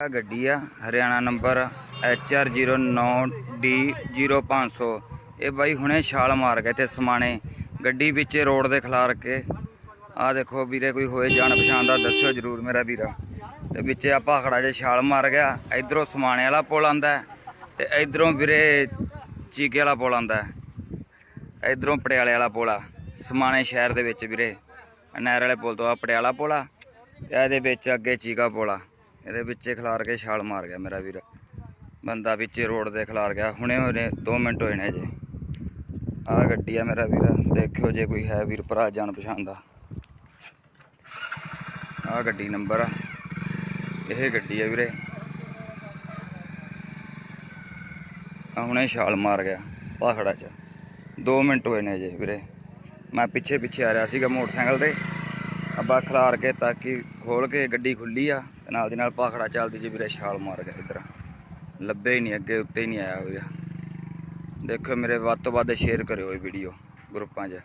ਆ ਗੱਡੀ ਆ, ਹਰਿਆਣਾ ਨੰਬਰ HR09D0500 ਇਹ ਬਾਈ ਹੁਣੇ ਛਾਲ ਮਾਰ ਗਏ ਤੇ ਸਮਾਣੇ, ਗੱਡੀ ਵਿੱਚ ਰੋਡ ਦੇ ਖਿਲਾਰ ਕੇ। ਆ ਦੇਖੋ ਵੀਰੇ, ਕੋਈ ਹੋਏ ਜਾਣ ਪਛਾਣ ਦਾ ਦੱਸਿਓ ਜਰੂਰ ਮੇਰਾ ਵੀਰਾ। ਤੇ ਵਿੱਚ ਆ ਭਾਖੜਾ ਜੇ ਛਾਲ ਮਾਰ ਗਿਆ, ਇਧਰੋਂ ਸਮਾਣੇ ਵਾਲਾ ਪੁਲ ਆਂਦਾ ਤੇ ਇਧਰੋਂ ਵੀਰੇ ਚੀਕੇ ਵਾਲਾ ਪੁਲ ਆਂਦਾ ਇਧਰੋਂ ਪਟਿਆਲੇ ਵਾਲਾ ਪੁਲ ਆ, ਸਮਾਣੇ ਸ਼ਹਿਰ ਦੇ ਵਿੱਚ ਵੀਰੇ। ਨਹਿਰ ਵਾਲੇ ਪੁਲ ਤੋਂ ਆ ਪਟਿਆਲਾ ਪੁਲ ਆ, ਤੇ ਇਹਦੇ ਵਿੱਚ ਅੱਗੇ ਚੀਕਾ ਪੁਲ ਆ। ਇਹਦੇ ਵਿੱਚੇ ਖਿਲਾਰ ਕੇ ਛਾਲ ਮਾਰ ਗਿਆ ਮੇਰਾ ਵੀਰ। ਬੰਦਾ ਵਿੱਚ ਰੋਡ ਦੇ ਖਿਲਾਰ ਗਿਆ। ਹੁਣੇ ਹੁਣੇ 2 ਮਿੰਟ ਹੋਏ ਨੇ ਜੇ ਆ ਗੱਡੀ ਆ ਮੇਰਾ ਵੀਰ। ਦੇਖਿਓ ਜੇ ਕੋਈ ਹੈ ਵੀਰ ਭਰਾ ਜਾਣ ਪਛਾਣ ਦਾ। ਆ ਗੱਡੀ ਨੰਬਰ ਆ। ਇਹ ਗੱਡੀ ਆ ਵੀਰੇ। ਆ ਹੁਣੇ ਛਾਲ ਮਾਰ ਗਿਆ ਪਾਖੜਾ ਚ। 2 ਮਿੰਟ ਹੋਏ ਨੇ ਜੇ ਵੀਰੇ। ਮੈਂ ਪਿੱਛੇ ਪਿੱਛੇ ਆ ਰਿਹਾ ਸੀਗਾ ਮੋਟਰਸਾਈਕਲ ਤੇ। ਅੱਬਾ ਖਲਾਰ ਕੇ ਤਾਂ ਕਿ ਖੋਲ ਕੇ ਗੱਡੀ ਖੁੱਲੀ ਆ। ਤੇ ਨਾਲ ਦੀ ਨਾਲ ਪਾਖੜਾ ਚੱਲਦੀ ਜੀ ਵੀਰੇ ਛਾਲ ਮਾਰ ਗਿਆ ਇੱਧਰ। ਲੱਭੇ ਹੀ ਨਹੀਂ, ਅੱਗੇ ਉੱਤੇ ਹੀ ਨਹੀਂ ਆਇਆ ਵੀਰੇ ਦੇਖੋ ਮੇਰੇ ਵੱਧ ਤੋਂ ਵੱਧ ਸ਼ੇਅਰ ਕਰਿਓ ਇਹ ਵੀਡੀਓ ਗਰੁੱਪਾਂ 'ਚ।